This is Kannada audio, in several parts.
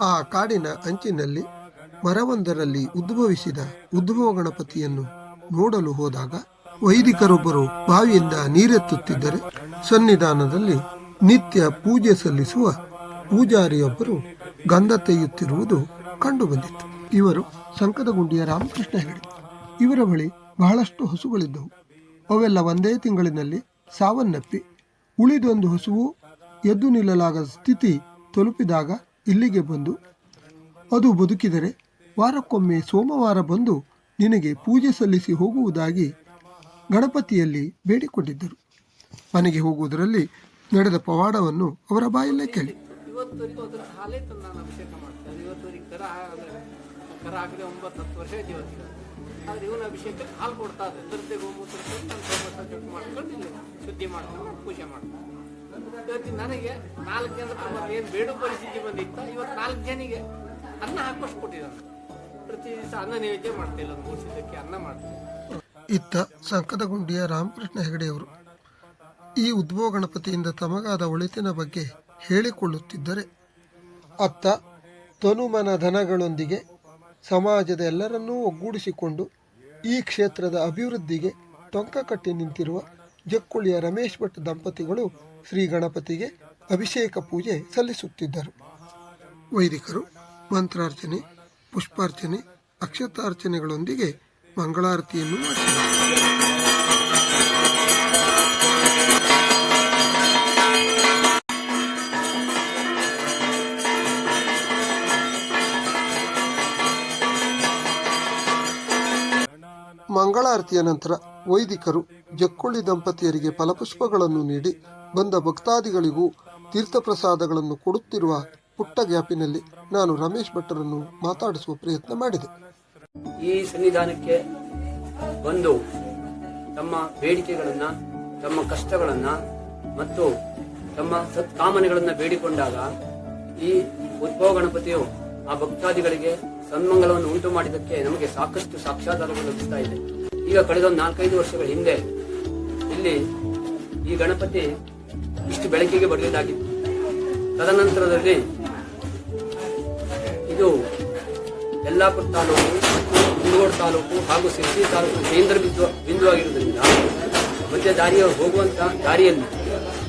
ಆ ಕಾಡಿನ ಅಂಚಿನಲ್ಲಿ ಮರವೊಂದರಲ್ಲಿ ಉದ್ಭವಿಸಿದ ಉದ್ಭವ ಗಣಪತಿಯನ್ನು ನೋಡಲು ಹೋದಾಗ ವೈದಿಕರೊಬ್ಬರು ಬಾವಿಯಿಂದ ನೀರೆತ್ತುತ್ತಿದ್ದರೆ ಸನ್ನಿಧಾನದಲ್ಲಿ ನಿತ್ಯ ಪೂಜೆ ಸಲ್ಲಿಸುವ ಪೂಜಾರಿಯೊಬ್ಬರು ಗಂಧ ತೆಗೆಯುತ್ತಿರುವುದು ಕಂಡುಬಂದಿತ್ತು. ಇವರು ಸಂಕದಗುಂಡಿಯ ರಾಮಕೃಷ್ಣ ಹೆಗಡೆ ಇವರ ಬಳಿ ಬಹಳಷ್ಟು ಹಸುಗಳಿದ್ದವು. ಅವೆಲ್ಲ ಒಂದೇ ತಿಂಗಳಿನಲ್ಲಿ ಸಾವನ್ನಪ್ಪಿ ಉಳಿದೊಂದು ಹಸುವು ಎದ್ದು ನಿಲ್ಲಲಾಗದ ಸ್ಥಿತಿ ತಲುಪಿದಾಗ ಇಲ್ಲಿಗೆ ಬಂದು, ಅದು ಬದುಕಿದರೆ ವಾರಕ್ಕೊಮ್ಮೆ ಸೋಮವಾರ ಬಂದು ನಿನಗೆ ಪೂಜೆ ಸಲ್ಲಿಸಿ ಹೋಗುವುದಾಗಿ ಗಣಪತಿಯಲ್ಲಿ ಬೇಡಿಕೊಂಡಿದ್ದರು. ಮನೆಗೆ ಹೋಗುವುದರಲ್ಲಿ ನಡೆದ ಪವಾಡವನ್ನು ಅವರ ಬಾಯಲ್ಲೇ ಕೇಳಿ. ಆದ್ರೆ ಇವನ ಹಾಲು ಕೊಡ್ತಾ ಇದೆ. ಅದರದ್ದೇ ಗೋಮೂತ್ರ ತಂದು ನಾನು ಗೋಮೂತ್ರ ಮಾಡ್ಕೊಂಡು ಇಲ್ಲಿ ಶುದ್ಧಿ ಮಾಡ್ಕೊಂಡು ಪೂಜೆ ಮಾಡ್ತೀನಿ ಇವತ್ತಿನ ನನಗೆ ನಾಲ್ಕು ಜನ ಮತ್ತೆ ಏನು ಬೇಡು ಪರಿಸ್ಥಿತಿ ಬಂದಿತ್ತ? ಇವತ್ತು ನಾಲ್ಕು ಜನಿಗೆ ಅನ್ನ ಹಾಕೋಷ್ಟು ಕೊಟ್ಟಿದ್ದಾನೆ ಪ್ರತಿ ದಿವಸ ಅನ್ನ ನೈವೇದ್ಯ ಮಾಡ್ತಿಲ್ಲ ಒಂದು ಮೂರು ಅನ್ನ ಮಾಡ್ತೀನಿ ಇತ್ತ ಸಂಕದಗುಂಡಿಯ ರಾಮಕೃಷ್ಣ ಹೆಗಡೆಯವರು ಈ ಉದ್ಭವ ಗಣಪತಿಯಿಂದ ತಮಗಾದ ಒಳಿತಿನ ಬಗ್ಗೆ ಹೇಳಿಕೊಳ್ಳುತ್ತಿದ್ದರೆ ಅತ್ತ ತನುಮನ ಧನಗಳೊಂದಿಗೆ ಸಮಾಜದ ಎಲ್ಲರನ್ನೂ ಒಗ್ಗೂಡಿಸಿಕೊಂಡು ಈ ಕ್ಷೇತ್ರದ ಅಭಿವೃದ್ಧಿಗೆ ಟೊಂಕ ಕಟ್ಟಿ ನಿಂತಿರುವ ಜಕ್ಕುಳಿಯ ರಮೇಶ್ ಭಟ್ ದಂಪತಿಗಳು ಶ್ರೀ ಗಣಪತಿಗೆ ಅಭಿಷೇಕ ಪೂಜೆ ಸಲ್ಲಿಸುತ್ತಿದ್ದರು. ವೈದಿಕರು ಮಂತ್ರಾರ್ಚನೆ, ಪುಷ್ಪಾರ್ಚನೆ, ಅಕ್ಷತಾರ್ಚನೆಗಳೊಂದಿಗೆ ಮಂಗಳಾರತಿಯನ್ನು ಮಾಡಿಸಿದರು. ಮಂಗಳಾರತಿಯ ನಂತರ ವೈದಿಕರು, ಜಕ್ಕೊಳ್ಳಿ ದಂಪತಿಯರಿಗೆ ಫಲಪುಷ್ಪಗಳನ್ನು ನೀಡಿ ಬಂದ ಭಕ್ತಾದಿಗಳಿಗೂ ತೀರ್ಥಪ್ರಸಾದಗಳನ್ನು ಕೊಡುತ್ತಿರುವ ಪುಟ್ಟ ಗ್ಯಾಪಿನಲ್ಲಿ ನಾನು ರಮೇಶ್ ಭಟ್ಟರನ್ನು ಮಾತಾಡಿಸುವ ಪ್ರಯತ್ನ ಮಾಡಿದೆ. ಈ ಸನ್ನಿಧಾನಕ್ಕೆ ಬಂದು ತಮ್ಮ ಬೇಡಿಕೆಗಳನ್ನ, ತಮ್ಮ ಕಷ್ಟಗಳನ್ನ ಮತ್ತು ತಮ್ಮ ಸತ್ಕಾಮನೆಗಳನ್ನ ಬೇಡಿಕೊಂಡಾಗ ಈ ಉದ್ಭವ ಗಣಪತಿಯು ಆ ಭಕ್ತಾದಿಗಳಿಗೆ ಸನ್ಮಂಗಲವನ್ನು ಉಂಟು ಮಾಡಿದ್ದಕ್ಕೆ ನಮಗೆ ಸಾಕಷ್ಟು ಸಾಕ್ಷಾಧಾರಗಳು ಲಭಿಸ್ತಾ ಇದೆ. ಈಗ ಕಳೆದ ಒಂದು ನಾಲ್ಕೈದು ವರ್ಷಗಳ ಹಿಂದೆ ಇಲ್ಲಿ ಈ ಗಣಪತಿ ಇಷ್ಟು ಬೆಳಕಿಗೆ ಬರಲಿದ್ದಾಗಿತ್ತು. ತದನಂತರದಲ್ಲಿ ಇದು ಯಲ್ಲಾಪುರ ತಾಲೂಕು ಕುಂದಗೋಡು ತಾಲೂಕು ಹಾಗೂ ಸಿರ್ಸಿ ತಾಲೂಕು ಕೇಂದ್ರ ಬಿಂದು ಬಿಂದುವಾಗಿರುವುದರಿಂದ ಮಧ್ಯ ದಾರಿಯ ಹೋಗುವಂತ ದಾರಿಯಲ್ಲಿ,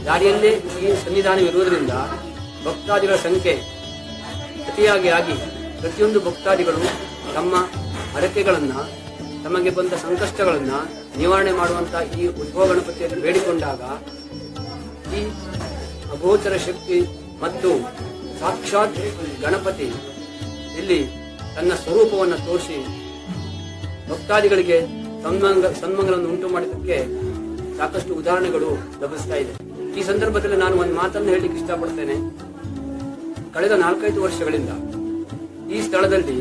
ದಾರಿಯಲ್ಲೇ ಈ ಸನ್ನಿಧಾನವಿರುವುದರಿಂದ ಭಕ್ತಾದಿಗಳ ಸಂಖ್ಯೆ ಅತಿಯಾಗಿ ಆಗಿ ಪ್ರತಿಯೊಂದು ಭಕ್ತಾದಿಗಳು ತಮ್ಮ ಹರಕೆಗಳನ್ನು, ತಮಗೆ ಬಂದ ಸಂಕಷ್ಟಗಳನ್ನು ನಿವಾರಣೆ ಮಾಡುವಂಥ ಈ ಉದ್ಭವ ಗಣಪತಿಯನ್ನು ಬೇಡಿಕೊಂಡಾಗ ಈ ಅಗೋಚರ ಶಕ್ತಿ ಮತ್ತು ಸಾಕ್ಷಾತ್ ಗಣಪತಿ ಇಲ್ಲಿ ತನ್ನ ಸ್ವರೂಪವನ್ನು ತೋರಿಸಿ ಭಕ್ತಾದಿಗಳಿಗೆ ಸನ್ಮಂಗ, ಸನ್ಮಂಗಲವನ್ನು ಉಂಟು ಮಾಡಿದ್ದಕ್ಕೆ ಸಾಕಷ್ಟು ಉದಾಹರಣೆಗಳು ಲಭಿಸ್ತಾ ಇದೆ. ಈ ಸಂದರ್ಭದಲ್ಲಿ ನಾನು ಒಂದು ಮಾತನ್ನು ಹೇಳಲಿಕ್ಕೆ ಇಷ್ಟಪಡ್ತೇನೆ. ಕಳೆದ ನಾಲ್ಕೈದು ವರ್ಷಗಳಿಂದ ಈ ಸ್ಥಳದಲ್ಲಿ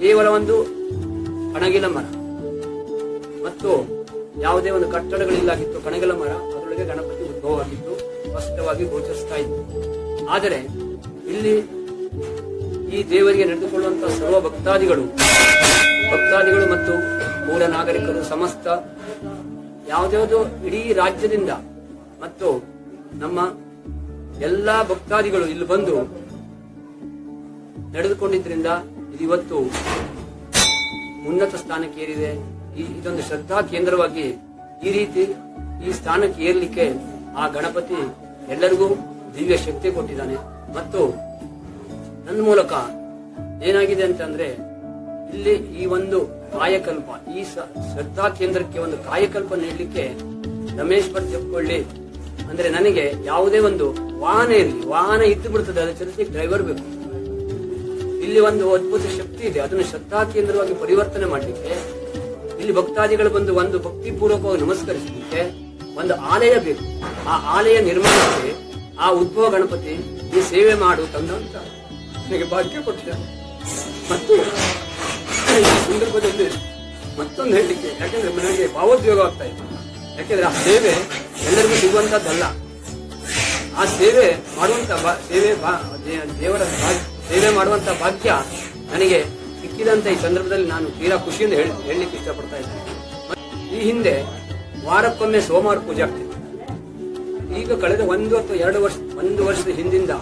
ಕೇವಲ ಒಂದು ಕಣಗಿಲ ಮರ ಮತ್ತು ಯಾವುದೇ ಒಂದು ಕಟ್ಟಡಗಳಿಲ್ಲಾಗಿತ್ತು. ಕಣಗಿಲ ಮರ ಅದರೊಳಗೆ ಗಣಪತಿ ಉದ್ಭವವಾಗಿತ್ತು, ಸ್ಪಷ್ಟವಾಗಿ ಗೋಚರಿಸ್ತಾ ಇತ್ತು. ಆದರೆ ಇಲ್ಲಿ ಈ ದೇವರಿಗೆ ನಡೆದುಕೊಳ್ಳುವಂತಹ ಸರ್ವ ಭಕ್ತಾದಿಗಳು ಭಕ್ತಾದಿಗಳು ಮತ್ತು ಮೂಲ ನಾಗರಿಕರು ಸಮಸ್ತ ಯಾವುದ್ಯಾವುದೋ ಇಡೀ ರಾಜ್ಯದಿಂದ ಮತ್ತು ನಮ್ಮ ಎಲ್ಲಾ ಭಕ್ತಾದಿಗಳು ಇಲ್ಲಿ ಬಂದು ನಡೆದುಕೊಂಡಿದ್ರಿಂದ ಇದು ಇವತ್ತು ಉನ್ನತ ಸ್ಥಾನಕ್ಕೆ ಏರಿದೆ ಇದೊಂದು ಶ್ರದ್ಧಾ ಕೇಂದ್ರವಾಗಿ ಈ ರೀತಿ ಈ ಸ್ಥಾನಕ್ಕೆ ಏರ್ಲಿಕ್ಕೆ ಆ ಗಣಪತಿ ಎಲ್ಲರಿಗೂ ದಿವ್ಯ ಶಕ್ತಿ ಕೊಟ್ಟಿದ್ದಾನೆ. ಮತ್ತು ನನ್ನ ಮೂಲಕ ಏನಾಗಿದೆ ಅಂತಂದ್ರೆ, ಇಲ್ಲಿ ಈ ಒಂದು ಕಾಯಕಲ್ಪ, ಈ ಶ್ರದ್ಧಾ ಕೇಂದ್ರಕ್ಕೆ ಒಂದು ಕಾಯಕಲ್ಪ ನೀಡಲಿಕ್ಕೆ ರಮೇಶ್ ಭಟ್ ಜಪ್ಕೊಳ್ಳಿ ಅಂದ್ರೆ ನನಗೆ ಯಾವುದೇ ಒಂದು ವಾಹನ ಇರಲಿ, ವಾಹನ ಇದ್ದು ಬಿಡ್ತದೆ ಅದರ ಜೊತೆಗೆ ಡ್ರೈವರ್ ಬೇಕು. ಇಲ್ಲಿ ಒಂದು ಅದ್ಭುತ ಶಕ್ತಿ ಇದೆ. ಅದನ್ನು ಶ್ರದ್ಧಾ ಕೇಂದ್ರವಾಗಿ ಪರಿವರ್ತನೆ ಮಾಡಲಿಕ್ಕೆ ಇಲ್ಲಿ ಭಕ್ತಾದಿಗಳು ಬಂದು ಒಂದು ಭಕ್ತಿ ಪೂರ್ವಕವಾಗಿ ನಮಸ್ಕರಿಸಲಿಕ್ಕೆ ಒಂದು ಆಲಯ ಬೇಕು. ಆ ಆಲಯ ನಿರ್ಮಾಣಕ್ಕೆ ಆ ಉದ್ಭವ ಗಣಪತಿ ಈ ಸೇವೆ ಮಾಡು ತಂದಂತ ನನಗೆ ಭಾಗ್ಯ ಕೊಟ್ಟಿದೆ ಮತ್ತು ಈ ಸಂದರ್ಭದಲ್ಲಿ ಮತ್ತೊಂದು ಹೇಳಲಿಕ್ಕೆ, ಯಾಕೆಂದ್ರೆ ನನಗೆ ಭಾವೋದ್ಯೋಗ ಆಗ್ತಾ ಇದೆ. ಯಾಕೆಂದ್ರೆ ಆ ಸೇವೆ ಎಲ್ಲರಿಗೂ ಸಿಗುವಂತದ್ದಲ್ಲ. ಆ ಸೇವೆ ಮಾಡುವಂತ ಸೇವೆ ದೇವರ ಭಾ- ಸೇವೆ ಮಾಡುವಂತ ಭಾಗ್ಯ ನನಗೆ ಸಿಕ್ಕಿದಂತ ಈ ಸಂದರ್ಭದಲ್ಲಿ ನಾನು ತೀರಾ ಖುಷಿಯಿಂದ ಹೇಳಿ ಹೇಳಲಿಕ್ಕೆ ಇಷ್ಟಪಡ್ತಾ ಇದ್ದೇನೆ. ಈ ಹಿಂದೆ ವಾರಕ್ಕೊಮ್ಮೆ ಸೋಮವಾರ ಪೂಜೆ ಆಗ್ತಿತ್ತು. ಈಗ ಕಳೆದ ಒಂದು ಅಥವಾ ಎರಡು ವರ್ಷ, ಒಂದು ವರ್ಷದ ಹಿಂದಿಂದ,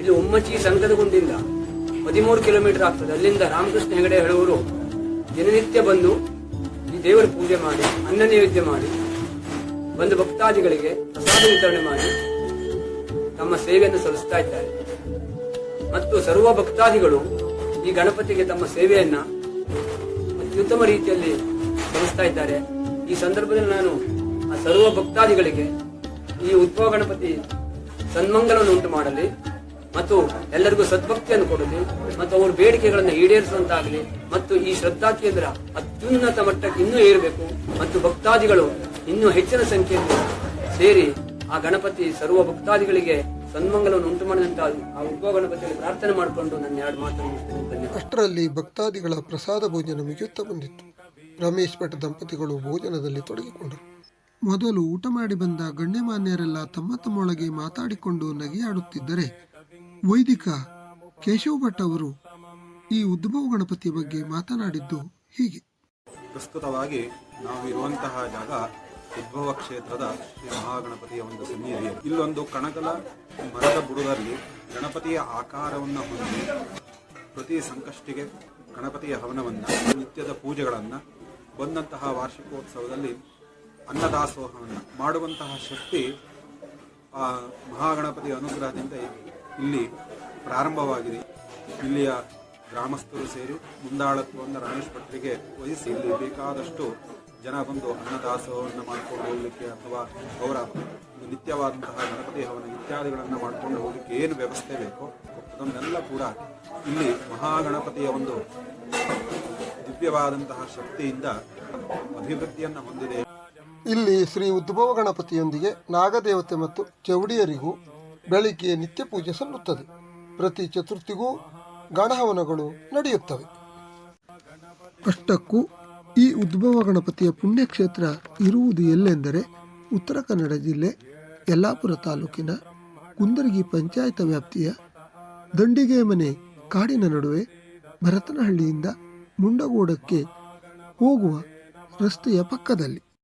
ಇಲ್ಲಿ ಉಮ್ಮಚ್ಚಿ ಸಂಕದಗುಂದಿಂದ ಹದಿಮೂರು ಕಿಲೋಮೀಟರ್ ಆಗ್ತದೆ. ಅಲ್ಲಿಂದ ರಾಮಕೃಷ್ಣ ಹೆಗಡೆ ಹೇಳುವರು ದಿನನಿತ್ಯ ಬಂದು ಈ ದೇವರ ಪೂಜೆ ಮಾಡಿ, ಅನ್ನ ನೈವೇದ್ಯ ಮಾಡಿ, ಬಂದು ಭಕ್ತಾದಿಗಳಿಗೆ ಪ್ರಸಾದ ವಿತರಣೆ ಮಾಡಿ ತಮ್ಮ ಸೇವೆಯನ್ನು ಸಲ್ಲಿಸ್ತಾ ಇದ್ದಾರೆ. ಮತ್ತು ಸರ್ವ ಭಕ್ತಾದಿಗಳು ಈ ಗಣಪತಿಗೆ ತಮ್ಮ ಸೇವೆಯನ್ನ ಅತ್ಯುತ್ತಮ ರೀತಿಯಲ್ಲಿ ಸಲ್ಲಿಸ್ತಾ ಇದ್ದಾರೆ. ಈ ಸಂದರ್ಭದಲ್ಲಿ ನಾನು ಆ ಸರ್ವ ಭಕ್ತಾದಿಗಳಿಗೆ ಈ ಉದ್ಭವ ಗಣಪತಿ ಸನ್ಮಂಗಲವನ್ನು ಉಂಟು ಮಾಡಲಿ ಮತ್ತು ಎಲ್ಲರಿಗೂ ಸದ್ಭಕ್ತಿಯನ್ನು ಕೊಡಲಿ ಮತ್ತು ಅವರ ಬೇಡಿಕೆಗಳನ್ನು ಈಡೇರಿಸುವಂತಾಗಲಿ ಮತ್ತು ಈ ಶ್ರದ್ಧಾ ಕೇಂದ್ರ ಅತ್ಯುನ್ನತ ಮಟ್ಟಕ್ಕೆ ಇನ್ನೂ ಏರಬೇಕು ಮತ್ತು ಭಕ್ತಾದಿಗಳು ಇನ್ನೂ ಹೆಚ್ಚಿನ ಸಂಖ್ಯೆಯಲ್ಲಿ ಸೇರಿ ಆ ಗಣಪತಿ ಸರ್ವ ಭಕ್ತಾದಿಗಳಿಗೆ ಸನ್ಮಂಗಲವನ್ನು ಉಂಟು ಮಾಡಿದಂತಹ ಆ ಉದ್ಭವ ಗಣಪತಿಯಲ್ಲಿ ಪ್ರಾರ್ಥನೆ ಮಾಡಿಕೊಂಡು ನನ್ನ ಎರಡು ಮಾತನ್ನು ಅಷ್ಟರಲ್ಲಿ ಭಕ್ತಾದಿಗಳ ಪ್ರಸಾದ ಭೋಜನ ಮುಗಿಯುತ್ತಾ ಬಂದಿತ್ತು. ರಮೇಶ್ ಭಟ್ ದಂಪತಿಗಳು ಭೋಜನದಲ್ಲಿ ತೊಡಗಿಕೊಂಡರು. ಮೊದಲು ಊಟ ಮಾಡಿ ಬಂದ ಗಣ್ಯಮಾನ್ಯರೆಲ್ಲ ತಮ್ಮ ತಮ್ಮೊಳಗೆ ಮಾತಾಡಿಕೊಂಡು ನಗೆಯಾಡುತ್ತಿದ್ದರೆ ವೈದಿಕ ಕೇಶವ ಭಟ್ ಅವರು ಈ ಉದ್ಭವ ಗಣಪತಿಯ ಬಗ್ಗೆ ಮಾತನಾಡಿದ್ದು ಹೀಗೆ. ಪ್ರಸ್ತುತವಾಗಿ ನಾವು ಇರುವಂತಹ ಜಾಗ ಉದ್ಭವ ಕ್ಷೇತ್ರದ ಶ್ರೀ ಮಹಾಗಣಪತಿಯ ಒಂದು ಸನ್ನಿಧಿ ಇಲ್ಲೊಂದು ಕಣಗಲ ಮರದ ಬುಡದಲ್ಲಿ ಗಣಪತಿಯ ಆಕಾರವನ್ನು ಹೊಂದಿ ಪ್ರತಿ ಸಂಕಷ್ಟಿಗೆ ಗಣಪತಿಯ ಹವನವನ್ನ, ನಿತ್ಯದ ಪೂಜೆಗಳನ್ನ, ಬಂದಂತಹ ವಾರ್ಷಿಕೋತ್ಸವದಲ್ಲಿ ಅನ್ನದಾಸೋಹವನ್ನ ಮಾಡುವಂತಹ ಶಕ್ತಿ ಆ ಮಹಾಗಣಪತಿಯ ಅನುಗ್ರಹದಿಂದ ಇಲ್ಲಿ ಪ್ರಾರಂಭವಾಗಿದೆ. ಇಲ್ಲಿಯ ಗ್ರಾಮಸ್ಥರು ಸೇರಿ ಮುಂದಾಳತ್ವವನ್ನು ರಮೇಶ್ ಭಟ್ರಿಗೆ ವಹಿಸಿ ಇಲ್ಲಿ ಬೇಕಾದಷ್ಟು ಜನ ಬಂದು ಅನ್ನದಾಸೋಹವನ್ನು ಮಾಡಿಕೊಂಡು ಹೋಗಲಿಕ್ಕೆ ಅಥವಾ ಅವರ ನಿತ್ಯವಾದಂತಹ ಗಣಪತಿ ಹವನ ಇತ್ಯಾದಿಗಳನ್ನು ಮಾಡಿಕೊಂಡು ಹೋಗಲಿಕ್ಕೆ ಏನು ವ್ಯವಸ್ಥೆ ಬೇಕೋ ಅದನ್ನೆಲ್ಲ ಕೂಡ ಇಲ್ಲಿ ಮಹಾಗಣಪತಿಯ ಒಂದು ದಿವ್ಯವಾದಂತಹ ಶಕ್ತಿಯಿಂದ ಅಭಿವೃದ್ಧಿಯನ್ನು ಹೊಂದಿದೆ. ಇಲ್ಲಿ ಶ್ರೀ ಉದ್ಭವ ಗಣಪತಿಯೊಂದಿಗೆ ನಾಗದೇವತೆ ಮತ್ತು ಚೌಡಿಯರಿಗೂ ಬೆಳಿಗ್ಗೆ ನಿತ್ಯ ಪೂಜೆ ಸಲ್ಲುತ್ತದೆ. ಪ್ರತಿ ಚತುರ್ಥಿಗೂ ಗಣಹವನಗಳು ನಡೆಯುತ್ತವೆ. ಅಷ್ಟಕ್ಕೂ ಈ ಉದ್ಭವ ಗಣಪತಿಯ ಪುಣ್ಯಕ್ಷೇತ್ರ ಇರುವುದು ಎಲ್ಲೆಂದರೆ ಉತ್ತರ ಕನ್ನಡ ಜಿಲ್ಲೆ ಯಲ್ಲಾಪುರ ತಾಲೂಕಿನ ಕುಂದರ್ಗಿ ಪಂಚಾಯತ ವ್ಯಾಪ್ತಿಯ ದಂಡಿಗೆ ಮನೆ ಕಾಡಿನ ನಡುವೆ ಭರತನಹಳ್ಳಿಯಿಂದ ಮುಂಡಗೋಡಕ್ಕೆ ಹೋಗುವ ರಸ್ತೆಯ ಪಕ್ಕದಲ್ಲಿ.